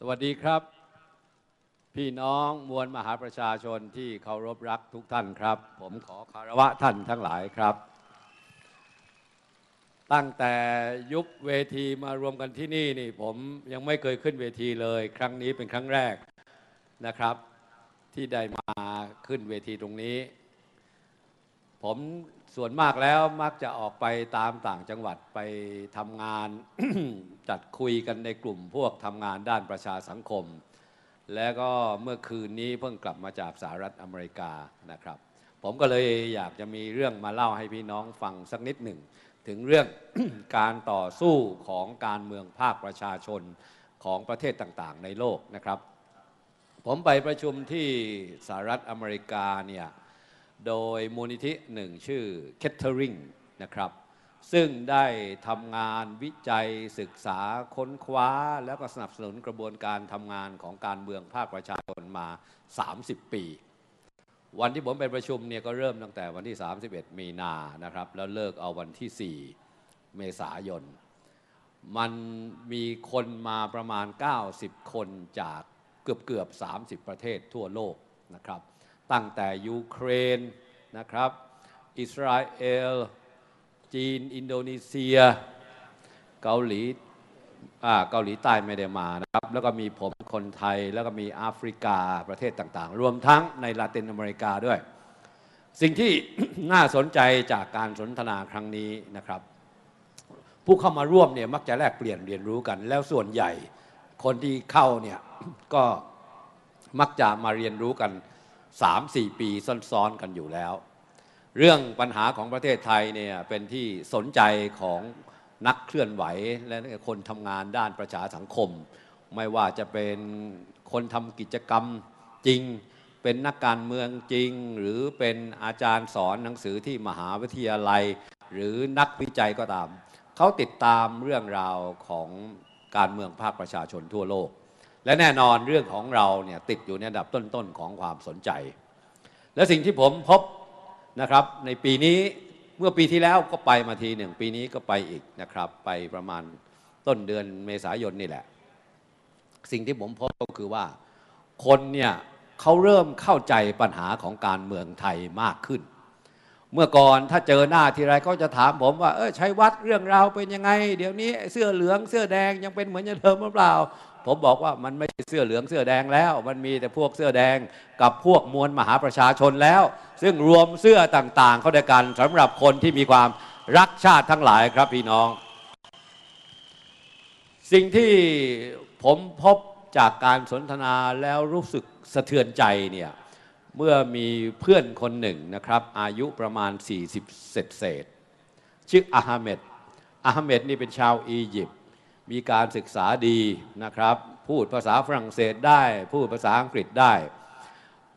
สวัสดีครับ พี่น้องมวลมหาประชาชนที่เคารพรักทุกท่านครับ ผมขอคารวะท่านทั้งหลายครับ ตั้งแต่ยุบเวทีมารวมกันที่นี่นี่ ผมยังไม่เคยขึ้นเวทีเลย ครั้งนี้เป็นครั้งแรกนะครับ ที่ได้มาขึ้นเวทีตรงนี้ ผม ส่วนมากแล้วมักจะออกไปตามต่างจังหวัดไปทำงาน จัดคุยกันในกลุ่มพวกทำงานด้านประชาสังคม และก็เมื่อคืนนี้เพิ่งกลับมาจากสหรัฐอเมริกานะครับ ผมก็เลยอยากจะมีเรื่องมาเล่าให้พี่น้องฟังสักนิดหนึ่ง ถึงเรื่องการต่อสู้ของการเมืองภาคประชาชนของประเทศต่างๆ ในโลกนะครับ ผมไปประชุมที่สหรัฐอเมริกาเนี่ย โดยมูลนิธิหนึ่งชื่อ Kettering นะครับ ซึ่งได้ทำงานวิจัยศึกษาค้นคว้า แล้วก็สนับสนุนกระบวนการทำงานของการเมืองภาคประชาชนมา 30 ปี วันที่ผมไปประชุมเนี่ยก็เริ่มตั้งแต่วันที่ 31 มีนานะครับ แล้วเลิกเอาวันที่ 4 เมษายน มันมีคนมาประมาณ 90 คนจากเกือบเกือบ 30 ประเทศทั่วโลกนะครับ ตั้งแต่ยูเครนนะครับ อิสราเอล จีน อินโดนีเซีย เกาหลีอ่าเกาหลีใต้ไม่ได้มานะครับ แล้วก็มีผมคนไทย แล้วก็มีแอฟริกาประเทศต่างๆ รวมทั้งในลาตินอเมริกาด้วย สิ่งที่น่าสนใจจากการสนทนาครั้งนี้นะครับ ผู้เข้ามาร่วมเนี่ยมักจะแลกเปลี่ยนเรียนรู้กัน แล้วส่วนใหญ่คนที่เข้าเนี่ยก็มักจะมาเรียนรู้กัน 3-4ปีซ้อนๆกันอยู่แล้ว เรื่องปัญหาของประเทศไทยเนี่ยเป็นที่สนใจของนักเคลื่อนไหวและคนทำงานด้านประชาสังคม ไม่ว่าจะเป็นคนทำกิจกรรมจริง เป็นนักการเมืองจริง หรือเป็นอาจารย์สอนหนังสือที่มหาวิทยาลัย หรือนักวิจัยก็ตาม เขาติดตามเรื่องราวของการเมืองภาคประชาชนทั่วโลก และแน่นอนเรื่องของเราเนี่ยติดอยู่ในอันดับต้นๆของความสนใจ และสิ่งที่ผมพบนะครับในปีนี้เมื่อปีที่แล้วก็ไปมาทีหนึ่งปีนี้ก็ไปอีกนะครับ ไปประมาณต้นเดือนเมษายนนี่แหละ สิ่งที่ผมพบก็คือว่าคนเนี่ยเขาเริ่มเข้าใจปัญหาของการเมืองไทยมากขึ้น เมื่อก่อนถ้าเจอหน้าทีไรเขาจะถามผมว่า เออใช้วัดเรื่องราวเป็นยังไง เดี๋ยวนี้เสื้อเหลืองเสื้อแดงยังเป็นเหมือนเดิมหรือเปล่า ผมบอกว่ามันไม่ใช่เสื้อเหลืองเสื้อแดงแล้ว มันมีแต่พวกเสื้อแดงกับพวกมวลมหาประชาชนแล้ว ซึ่งรวมเสื้อต่างๆ เข้าด้วยกันสำหรับคนที่มีความรักชาติทั้งหลายครับพี่น้อง สิ่งที่ผมพบจากการสนทนาแล้วรู้สึกสะเทือนใจเนี่ยเมื่อมีเพื่อนคนหนึ่งนะครับ อายุประมาณ 40 เศษเศษชื่ออาฮาเมดอาฮาเมดนี่เป็นชาวอียิปต์ มีการศึกษาดีนะครับ พูดภาษาฝรั่งเศสได้ พูดภาษาอังกฤษได้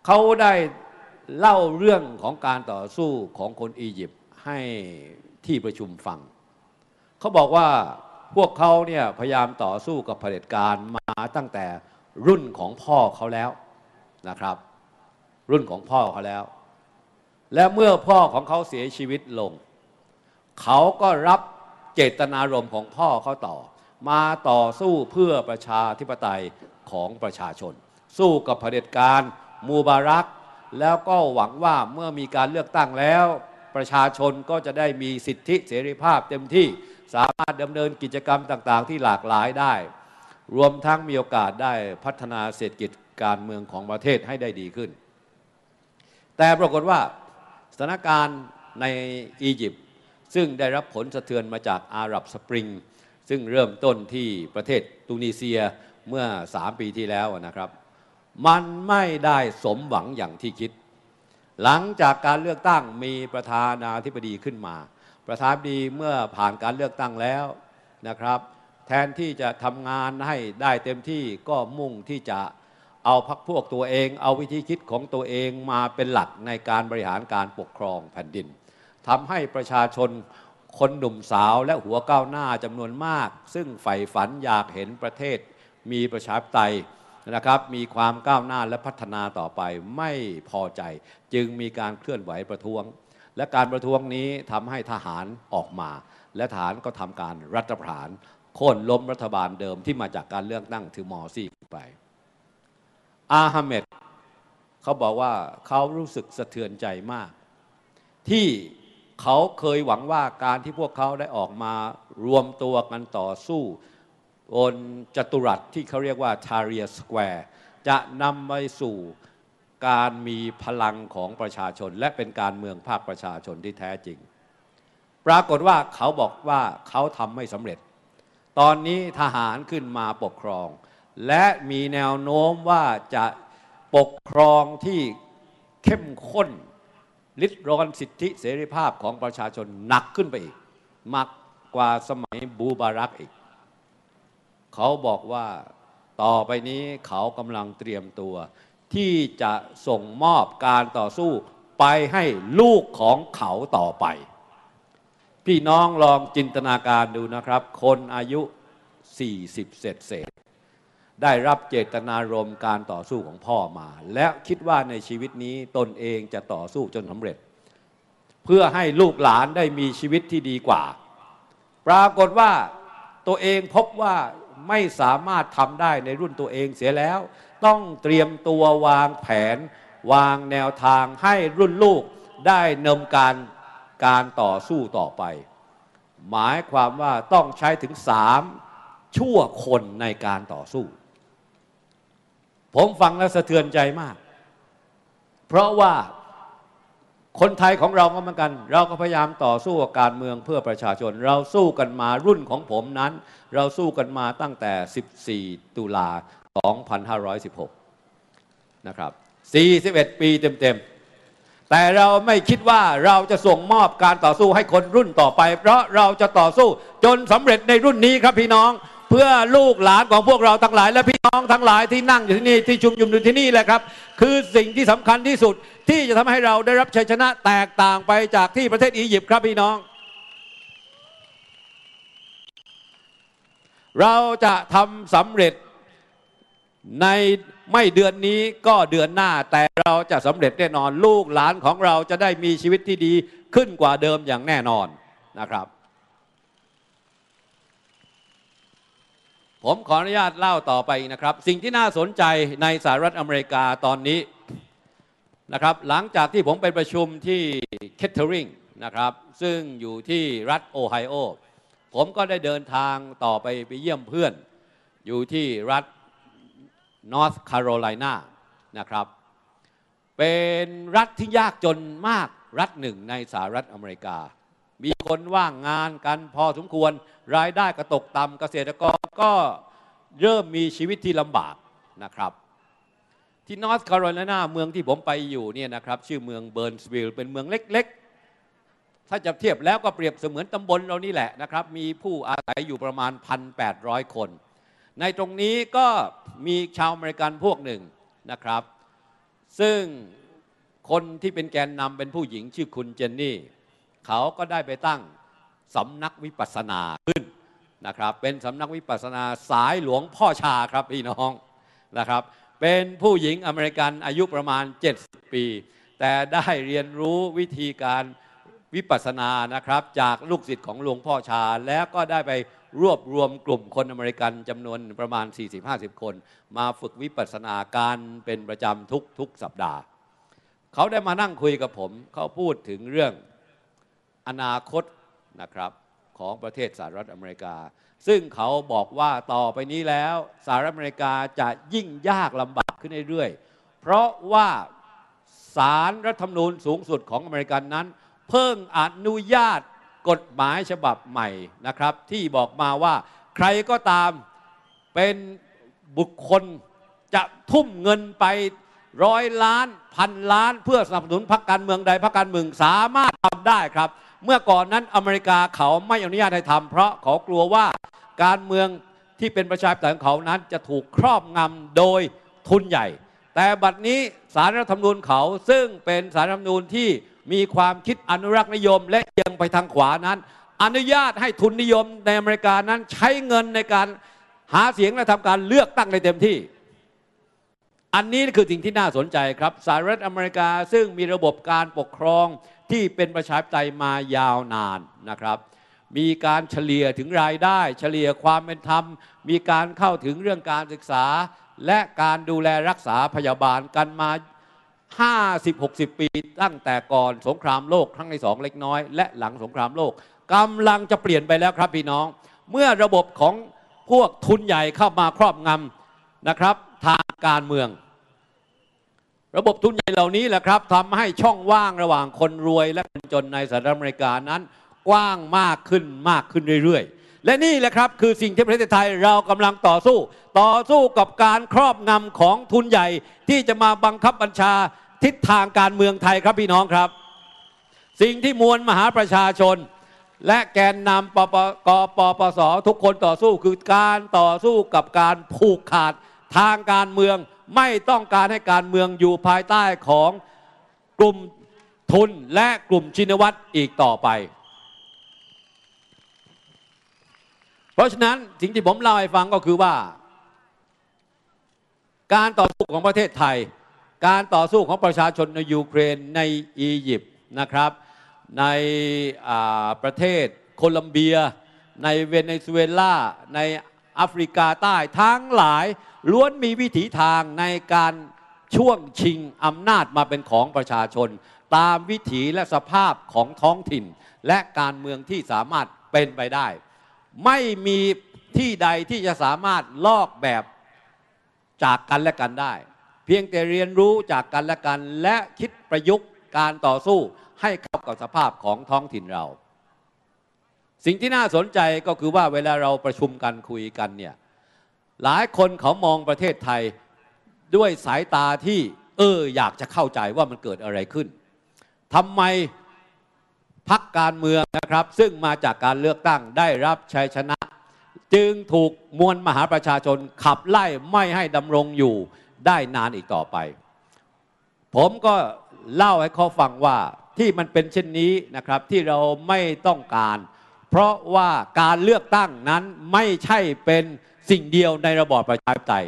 เขาได้เล่าเรื่องของการต่อสู้ของคนอียิปต์ให้ที่ประชุมฟัง เขาบอกว่าพวกเขาเนี่ยพยายามต่อสู้กับเผด็จการมาตั้งแต่รุ่นของพ่อเขาแล้วนะครับ รุ่นของพ่อเขาแล้ว และเมื่อพ่อของเขาเสียชีวิตลง เขาก็รับเจตนารมณ์ของพ่อเขาต่อ มาต่อสู้เพื่อประชาธิปไตยของประชาชน สู้กับเผด็จการมูบารัก แล้วก็หวังว่าเมื่อมีการเลือกตั้งแล้ว ประชาชนก็จะได้มีสิทธิเสรีภาพเต็มที่สามารถดำเนินกิจกรรมต่างๆ ที่หลากหลายได้ รวมทั้งมีโอกาสได้พัฒนาเศรษฐกิจการเมืองของประเทศให้ได้ดีขึ้น แต่ปรากฏว่าสถานการณ์ในอียิปต์ซึ่งได้รับผลสะเทือนมาจากอาหรับสปริง ซึ่งเริ่มต้นที่ประเทศตูนิเซียเมื่อ 3 ปีที่แล้วนะครับ มันไม่ได้สมหวังอย่างที่คิด หลังจากการเลือกตั้งมีประธานาธิบดีขึ้นมา ประธานาธิบดีเมื่อผ่านการเลือกตั้งแล้วนะครับ แทนที่จะทำงานให้ได้เต็มที่ก็มุ่งที่จะเอาพักพวกตัวเอง เอาวิธีคิดของตัวเองมาเป็นหลักในการบริหารการปกครองแผ่นดินทำให้ประชาชน คนหนุ่มสาวและหัวก้าวหน้าจำนวนมาก ซึ่งใฝ่ฝันอยากเห็นประเทศ มีประชาธิปไตยนะครับมีความก้าวหน้าและพัฒนาต่อไปไม่พอใจ จึงมีการเคลื่อนไหวประท้วง และการประท้วงนี้ทำให้ทหารออกมา และทหารก็ทำการรัฐประหารโค่นล้มรัฐบาลเดิมที่มาจากการเลือกตั้งถือมอซี่ไปอาฮัมเมดเขาบอกว่าเขารู้สึกสะเทือนใจมาก ที่ เขาเคยหวังว่าการที่พวกเขาได้ออกมารวมตัวกันต่อสู้บนจัตุรัสที่เขาเรียกว่าทาเรียสแควร์จะนำไปสู่การมีพลังของประชาชน และเป็นการเมืองภาคประชาชนที่แท้จริง ปรากฏว่าเขาบอกว่าเขาทำไม่สำเร็จ ตอนนี้ทหารขึ้นมาปกครอง และมีแนวโน้มว่าจะปกครองที่เข้มข้น ลิดรอนสิทธิเสรีภาพของประชาชนหนักขึ้นไปอีกมากกว่าสมัยบูบารักอีก เขาบอกว่าต่อไปนี้เขากำลังเตรียมตัว ที่จะส่งมอบการต่อสู้ไปให้ลูกของเขาต่อไป พี่น้องลองจินตนาการดูนะครับ คนอายุ 40 เศษเศษ ได้รับเจตนารมณ์การต่อสู้ของพ่อมา และคิดว่าในชีวิตนี้ตนเองจะต่อสู้จนสำเร็จ เพื่อให้ลูกหลานได้มีชีวิตที่ดีกว่า ปรากฏว่าตัวเองพบว่าไม่สามารถทำได้ในรุ่นตัวเองเสียแล้ว ต้องเตรียมตัววางแผน วางแนวทางให้รุ่นลูกได้นำการการต่อสู้ต่อไป หมายความว่าต้องใช้ถึงสามชั่วคนในการต่อสู้ ผมฟังแล้วสะเทือนใจมาก เพราะว่าคนไทยของเราก็เหมือนกัน เราก็พยายามต่อสู้กับการเมืองเพื่อประชาชน เราสู้กันมารุ่นของผมนั้น เราสู้กันมาตั้งแต่ 14 ตุลา 2516 นะครับ 41 ปีเต็มๆ แต่เราไม่คิดว่าเราจะส่งมอบการต่อสู้ให้คนรุ่นต่อไป เพราะเราจะต่อสู้จนสำเร็จในรุ่นนี้ครับพี่น้อง เพื่อลูกหลานของพวกเราทั้งหลาย และพี่น้องทั้งหลายที่นั่งอยู่ที่นี่ที่ชุมนุมอยู่ที่นี่แหละครับ คือสิ่งที่สำคัญที่สุดที่จะทำให้เราได้รับชัยชนะแตกต่างไปจากที่ประเทศอียิปต์ครับพี่น้อง เราจะทำสำเร็จในไม่เดือนนี้ก็เดือนหน้าแต่เราจะสำเร็จแน่นอน ลูกหลานของเราจะได้มีชีวิตที่ดีขึ้นกว่าเดิมอย่างแน่นอนนะครับ ผมขออนุญาตเล่าต่อไปนะครับ สิ่งที่น่าสนใจในสหรัฐอเมริกาตอนนี้นะครับ หลังจากที่ผมไปประชุมที่เคทเทอริงนะครับ ซึ่งอยู่ที่รัฐโอไฮโอ ผมก็ได้เดินทางต่อไปไปเยี่ยมเพื่อน อยู่ที่รัฐ North Carolina นะครับ เป็นรัฐที่ยากจนมากรัฐหนึ่งในสหรัฐอเมริกา มีคนว่างงานกันพอสมควร รายได้ก็ตกต่ำเกษตรกรก็เริ่มมีชีวิตที่ลำบากนะครับ ที่ North Carolina เมืองที่ผมไปอยู่เนี่ยนะครับชื่อเมืองเบิร์นสวิลเป็นเมืองเล็กๆ ถ้าจะเทียบแล้วก็เปรียบเสมือนตำบลเรานี่แหละนะครับ มีผู้อาศัยอยู่ประมาณ 1,800 คน ในตรงนี้ก็มีชาวอเมริกันพวกหนึ่งนะครับ ซึ่งคนที่เป็นแกนนำเป็นผู้หญิงชื่อคุณเจนนี่ เขาก็ได้ไปตั้งสำนักวิปัสสนาขึ้นนะครับ เป็นสำนักวิปัสสนาสายหลวงพ่อชาครับพี่น้องนะครับ เป็นผู้หญิงอเมริกันอายุประมาณ 70 ปี แต่ได้เรียนรู้วิธีการวิปัสสนานะครับ จากลูกศิษย์ของหลวงพ่อชา แล้วก็ได้ไปรวบรวมกลุ่มคนอเมริกันจำนวนประมาณ 40-50 คน มาฝึกวิปัสสนาการเป็นประจำทุกทุกสัปดาห์ เขาได้มานั่งคุยกับผม เขาพูดถึงเรื่อง อนาคตนะครับของประเทศสหรัฐอเมริกา ซึ่งเขาบอกว่าต่อไปนี้แล้วสหรัฐอเมริกาจะยิ่งยากลำบากขึ้นเรื่อยๆ เพราะว่าสารรัฐธรรมนูญสูงสุดของอเมริกันนั้น เพิ่งอนุญาตกฎหมายฉบับใหม่นะครับ ที่บอกมาว่าใครก็ตามเป็นบุคคลจะทุ่มเงินไปร้อยล้านพันล้าน เพื่อสนับสนุนพรรคการเมืองใดพรรคการเมืองสามารถทำได้ครับ เมื่อก่อนนั้นอเมริกาเขาไม่อนุญาตให้ทำเพราะเขากลัวว่าการเมืองที่เป็นประชาธิปไตยของเขานั้นจะถูกครอบงำโดยทุนใหญ่ แต่บัดนี้สารรัฐธรรมนูญเขาซึ่งเป็นสารรัฐธรรมนูญที่มีความคิดอนุรักษ์นิยม และเอียงไปทางขวานั้น อนุญาตให้ทุนนิยมในอเมริกานั้นใช้เงินในการหาเสียงและทำการเลือกตั้งในเต็มที่ อันนี้คือสิ่งที่น่าสนใจครับสหรัฐอเมริกาซึ่งมีระบบการปกครอง ที่เป็นประชาธิปไตยมายาวนานนะครับ มีการเฉลี่ยถึงรายได้ เฉลี่ยความเป็นธรรม มีการเข้าถึงเรื่องการศึกษา และการดูแลรักษาพยาบาลกันมา 50-60 ปี ตั้งแต่ก่อนสงครามโลกครั้งที่สองเล็กน้อย และหลังสงครามโลกกำลังจะเปลี่ยนไปแล้วครับพี่น้อง เมื่อระบบของพวกทุนใหญ่เข้ามาครอบงำนะครับทางการเมือง ระบบทุนใหญ่เหล่านี้แหละครับทำให้ช่องว่างระหว่างคนรวยและคนจนในสหรัฐอเมริกานั้น กว้างมากขึ้นมากขึ้นเรื่อย ๆ และนี่แหละครับคือสิ่งที่ประเทศไทยเรากำลังต่อสู้ ต่อสู้กับการครอบงำของทุนใหญ่ ที่จะมาบังคับบัญชาทิศทางการเมืองไทยครับพี่น้องครับ สิ่งที่มวลมหาประชาชน และแกนนำปปกปปสทุกคนต่อสู้คือการต่อสู้กับการผูกขาดทางการเมือง ไม่ต้องการให้การเมืองอยู่ภายใต้ของกลุ่มทุนและกลุ่มชินวัตรอีกต่อไป เพราะฉะนั้นสิ่งที่ผมเล่าให้ฟังก็คือว่า การต่อสู้ของประเทศไทย การต่อสู้ของประชาชนในยูเครนในอียิปต์นะครับ ในประเทศโคลัมเบีย ในเวเนซุเอลาในแอฟริกาใต้ทั้งหลาย ล้วนมีวิถีทางในการช่วงชิงอำนาจมาเป็นของประชาชน ตามวิถีและสภาพของท้องถิ่น และการเมืองที่สามารถเป็นไปได้ ไม่มีที่ใดที่จะสามารถลอกแบบจากกันและกันได้ เพียงแต่เรียนรู้จากกันและกัน และคิดประยุกต์การต่อสู้ให้เข้ากับสภาพของท้องถิ่นเรา สิ่งที่น่าสนใจก็คือว่าเวลาเราประชุมกันคุยกันเนี่ย หลายคนเขามองประเทศไทยด้วยสายตาที่เอออยากจะเข้าใจว่ามันเกิดอะไรขึ้นทำไมพักการเมืองนะครับ ซึ่งมาจากการเลือกตั้งได้รับชัยชนะ จึงถูกมวลมหาประชาชนขับไล่ไม่ให้ดำรงอยู่ได้นานอีกต่อไป ผมก็เล่าให้เขาฟังว่าที่มันเป็นเช่นนี้นะครับที่เราไม่ต้องการ เพราะว่าการเลือกตั้งนั้นไม่ใช่เป็น สิ่งเดียวในระบอบประชาธิปไตย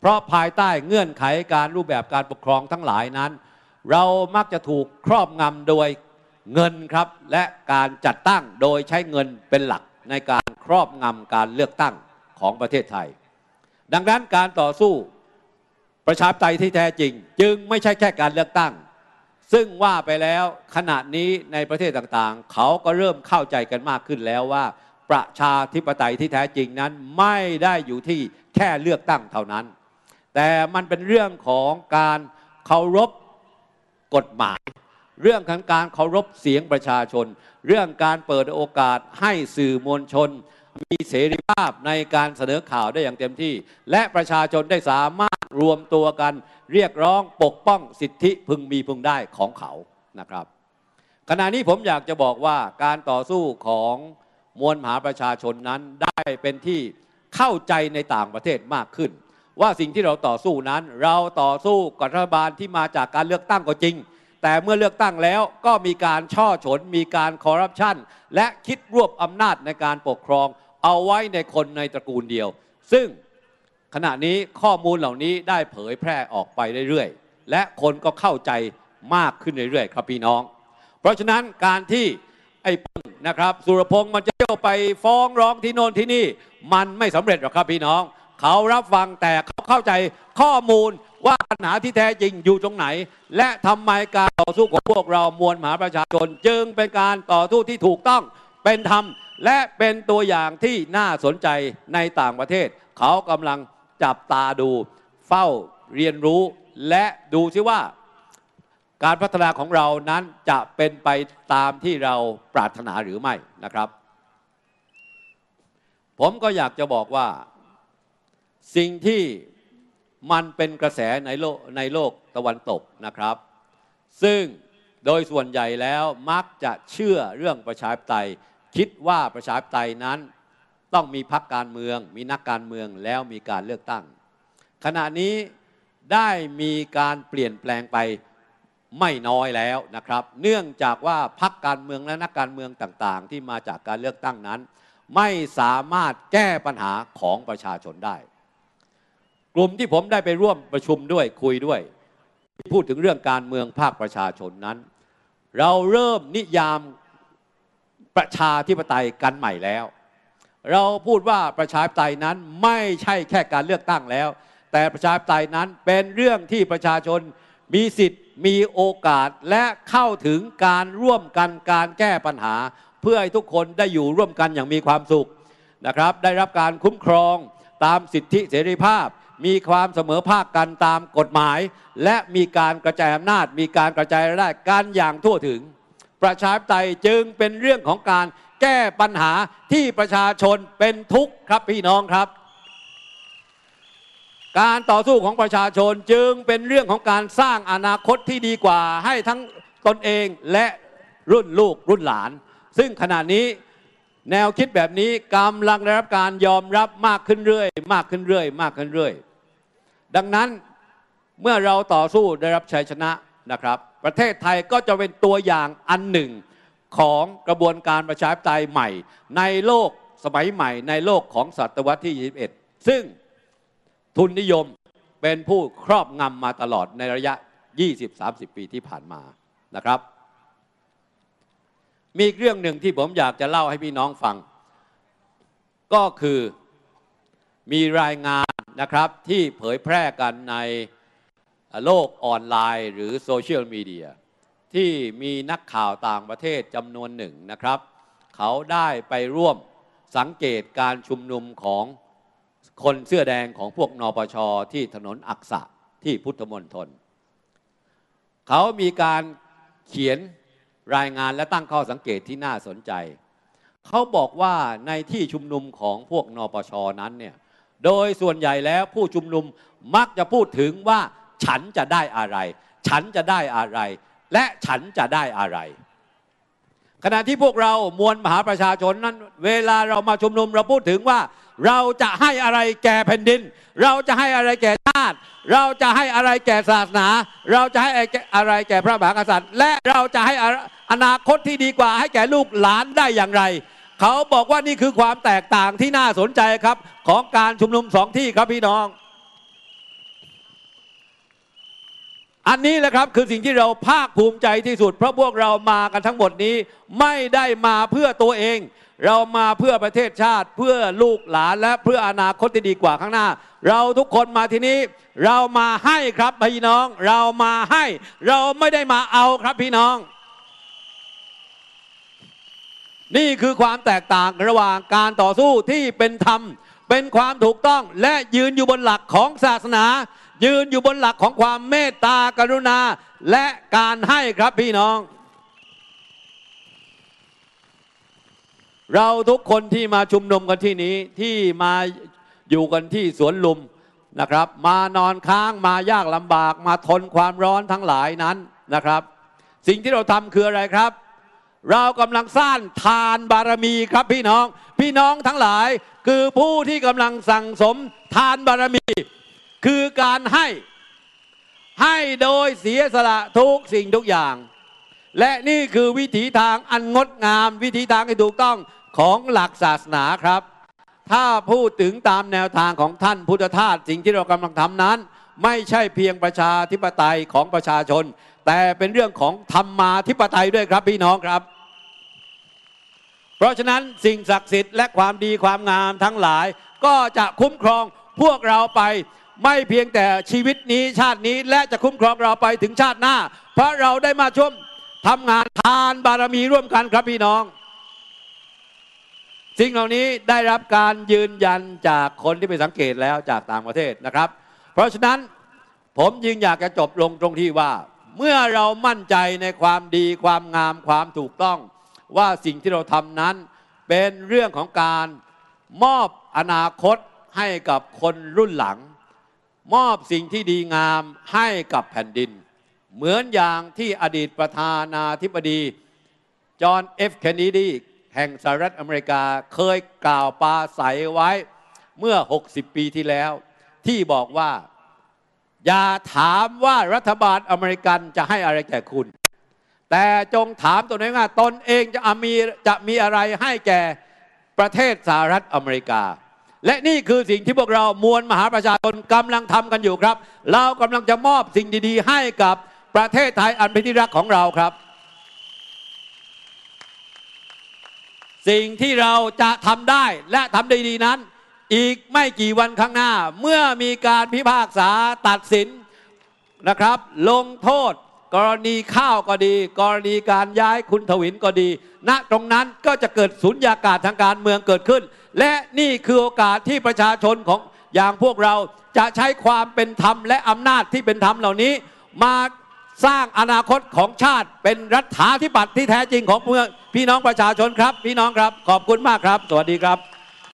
เพราะภายใต้เงื่อนไขการรูปแบบการปกครองทั้งหลายนั้น เรามักจะถูกครอบงำโดยเงินครับ และการจัดตั้งโดยใช้เงินเป็นหลักในการครอบงำการเลือกตั้งของประเทศไทย ดังนั้นการต่อสู้ประชาธิปไตยที่แท้จริง จึงไม่ใช่แค่การเลือกตั้ง ซึ่งว่าไปแล้วขณะนี้ในประเทศต่างๆ เขาก็เริ่มเข้าใจกันมากขึ้นแล้วว่า ประชาธิปไตยที่แท้จริงนั้นไม่ได้อยู่ที่แค่เลือกตั้งเท่านั้น แต่มันเป็นเรื่องของการเคารพกฎหมาย เรื่องของการเคารพเสียงประชาชน เรื่องการเปิดโอกาสให้สื่อมวลชน มีเสรีภาพในการเสนอข่าวได้อย่างเต็มที่ และประชาชนได้สามารถรวมตัวกัน เรียกร้องปกป้องสิทธิพึงมีพึงได้ของเขานะครับ ขณะนี้ผมอยากจะบอกว่าการต่อสู้ของ มวลมหาประชาชนนั้นได้เป็นที่เข้าใจในต่างประเทศมากขึ้น ว่าสิ่งที่เราต่อสู้นั้น เราต่อสู้กับรัฐบาลที่มาจากการเลือกตั้งก็จริง แต่เมื่อเลือกตั้งแล้วก็มีการช่อฉนมีการคอร์รัปชันและคิดรวบอำนาจในการปกครอง เอาไว้ในคนในตระกูลเดียว ซึ่งขณะนี้ข้อมูลเหล่านี้ได้เผยแพร่ออกไปเรื่อยๆ และคนก็เข้าใจมากขึ้นเรื่อยๆ ครับพี่น้อง เพราะฉะนั้นการที่ ไอ้ป้นนะครับ สุรพงษ์มันจะเที่ยวไปฟ้องร้องที่โน่นที่นี่ มันไม่สำเร็จหรอกครับพี่น้อง เขารับฟังแต่เขาเข้าใจข้อมูลว่าปัญหาที่แท้จริงอยู่ตรงไหน และทำไมการต่อสู้ของพวกเรามวลมหาประชาชน จึงเป็นการต่อสู้ที่ถูกต้องเป็นธรรมและเป็นตัวอย่างที่น่าสนใจในต่างประเทศ เขากำลังจับตาดู เฝ้าเรียนรู้ และดูซิว่า การพัฒนาของเรานั้นจะเป็นไปตามที่เราปรารถนาหรือไม่นะครับ ผมก็อยากจะบอกว่า สิ่งที่มันเป็นกระแสในโลกในโลกตะวันตกนะครับ ซึ่งโดยส่วนใหญ่แล้วมักจะเชื่อเรื่องประชาธิปไตย คิดว่าประชาธิปไตยนั้น ต้องมีพรรคการเมือง มีนักการเมืองแล้วมีการเลือกตั้ง ขณะนี้ได้มีการเปลี่ยนแปลงไป ไม่น้อยแล้วนะครับ เนื่องจากว่าพรรคการเมืองและนักการเมืองต่างๆ ที่มาจากการเลือกตั้งนั้น ไม่สามารถแก้ปัญหาของประชาชนได้ กลุ่มที่ผมได้ไปร่วมประชุมด้วยคุยด้วย พูดถึงเรื่องการเมืองภาคประชาชนนั้น เราเริ่มนิยามประชาธิปไตยกันใหม่แล้ว เราพูดว่าประชาธิปไตยนั้นไม่ใช่แค่การเลือกตั้งแล้ว แต่ประชาธิปไตยนั้นเป็นเรื่องที่ประชาชน มีสิทธิ์มีโอกาสและเข้าถึงการร่วมกันการแก้ปัญหา เพื่อให้ทุกคนได้อยู่ร่วมกันอย่างมีความสุขนะครับ ได้รับการคุ้มครองตามสิทธิเสรีภาพ มีความเสมอภาคกันตามกฎหมาย และมีการกระจายอำนาจ มีการกระจายรายได้กันอย่างทั่วถึง ประชาธิปไตยจึงเป็นเรื่องของการแก้ปัญหาที่ประชาชนเป็นทุกข์ครับพี่น้องครับ การต่อสู้ของประชาชนจึงเป็นเรื่องของการสร้างอนาคตที่ดีกว่าให้ทั้งตนเองและรุ่นลูกรุ่นหลาน ซึ่งขณะนี้แนวคิดแบบนี้กำลังได้รับการยอมรับมากขึ้นเรื่อย มากขึ้นเรื่อย มากขึ้นเรื่อย ดังนั้นเมื่อเราต่อสู้ได้รับชัยชนะนะครับ ประเทศไทยก็จะเป็นตัวอย่างอันหนึ่งของกระบวนการประชาธิปไตยใหม่ ในโลกสมัยใหม่ ในโลกของศตวรรษที่ 21 ซึ่ง ทุนนิยมเป็นผู้ครอบงำมาตลอดในระยะ 20-30 ปีที่ผ่านมานะครับ มีเรื่องหนึ่งที่ผมอยากจะเล่าให้พี่น้องฟัง ก็คือมีรายงานนะครับที่เผยแพร่กันในโลกออนไลน์ หรือโซเชียลมีเดียที่มีนักข่าวต่างประเทศจำนวนหนึ่งนะครับ เขาได้ไปร่วมสังเกตการชุมนุมของ คนเสื้อแดงของพวกนปชที่ถนนอักษะที่พุทธมณฑลเขามีการเขียนรายงานและตั้งข้อสังเกตที่น่าสนใจ เขาบอกว่าในที่ชุมนุมของพวกนปชนั้นเนี่ยโดยส่วนใหญ่แล้วผู้ชุมนุมมักจะพูดถึงว่าฉันจะได้อะไร ฉันจะได้อะไร และฉันจะได้อะไร ขณะที่พวกเรามวลมหาประชาชนนั้น เวลาเรามาชุมนุมเราพูดถึงว่า เราจะให้อะไรแก่แผ่นดิน เราจะให้อะไรแก่ชาติ เราจะให้อะไรแก่ศาสนา เราจะให้อะไรแก่พระมหากษัตริย์ และเราจะให้อนาคตที่ดีกว่าให้แก่ลูกหลานได้อย่างไร เขาบอกว่านี่คือความแตกต่างที่น่าสนใจครับของการชุมนุมสองที่ครับพี่น้อง อันนี้แหละครับคือสิ่งที่เราภาคภูมิใจที่สุด เพราะพวกเรามากันทั้งหมดนี้ไม่ได้มาเพื่อตัวเอง เรามาเพื่อประเทศชาติเพื่อลูกหลานและเพื่ออนาคตที่ดีกว่าข้างหน้า เราทุกคนมาที่นี้ เรามาให้ครับพี่น้อง เรามาให้ เราไม่ได้มาเอาครับพี่น้อง นี่คือความแตกต่างระหว่างการต่อสู้ที่เป็นธรรม เป็นความถูกต้องและยืนอยู่บนหลักของศาสนา ยืนอยู่บนหลักของความเมตตากรุณา และการให้ครับพี่น้อง เราทุกคนที่มาชุมนุมกันที่นี้ที่มาอยู่กันที่สวนลุมนะครับ มานอนค้างมายากลำบาก มาทนความร้อนทั้งหลายนั้นนะครับ สิ่งที่เราทำคืออะไรครับ เรากำลังสร้างทานบารมีครับพี่น้อง พี่น้องทั้งหลายคือผู้ที่กำลังสั่งสมทานบารมี คือการให้ให้โดยเสียสละทุกสิ่งทุกอย่าง และนี่คือวิถีทางอันงดงาม วิถีทางที่ถูกต้องของหลักศาสนาครับ ถ้าพูดถึงตามแนวทางของท่านพุทธทาสสิ่งที่เรากำลังทำนั้น ไม่ใช่เพียงประชาธิปไตยของประชาชน แต่เป็นเรื่องของธรรมาธิปไตยด้วยครับพี่น้องครับ เพราะฉะนั้นสิ่งศักดิ์สิทธิ์และความดีความงามทั้งหลาย ก็จะคุ้มครองพวกเราไปไม่เพียงแต่ชีวิตนี้ชาตินี้และจะคุ้มครองเราไปถึงชาติหน้า เพราะเราได้มาช่วม ทำงานทานบารมีร่วมกันครับพี่น้อง สิ่งเหล่านี้ได้รับการยืนยันจากคนที่ไปสังเกตแล้วจากต่างประเทศนะครับ เพราะฉะนั้นผมยิงอยากจะจบลงตรงที่ว่า เมื่อเรามั่นใจในความดีความงามความถูกต้องว่าสิ่งที่เราทำนั้นเป็นเรื่องของการมอบอนาคตให้กับคนรุ่นหลัง มอบสิ่งที่ดีงามให้กับแผ่นดิน เหมือนอย่างที่อดีตประธานาธิบดี จอห์นเอฟเคนนีดีแห่งสหรัฐอเมริกาเคยกล่าวปาใสไว้เมื่อ 60 ปีที่แล้ว ที่บอกว่า อย่าถามว่ารัฐบาลอเมริกันจะให้อะไรแก่คุณ แต่จงถามตัวเองว่าตนเองจะมีจะมีอะไรให้แก่ประเทศสหรัฐอเมริกา และนี่คือสิ่งที่พวกเรามวลมหาประชาชนกำลังทำกันอยู่ครับ เรากำลังจะมอบสิ่งดีๆ ให้กับ ประเทศไทยอันเป็นที่รักของเราครับ สิ่งที่เราจะทำได้และทำได้ดีนั้น อีกไม่กี่วันข้างหน้า เมื่อมีการพิพากษาตัดสินนะครับ ลงโทษ กรณีข้าวก็ดี กรณีการย้ายคุณทวินก็ดี ณตรงนั้นก็จะเกิดสุญญากาศทางการเมืองเกิดขึ้น และนี่คือโอกาสที่ประชาชนของอย่างพวกเราจะใช้ความเป็นธรรมและอำนาจที่เป็นธรรมเหล่านี้มา สร้างอนาคตของชาติเป็นรัฐาธิปัตย์ที่แท้จริงของเมืองพี่น้องประชาชนครับ พี่น้องครับขอบคุณมากครับ สวัสดีครับ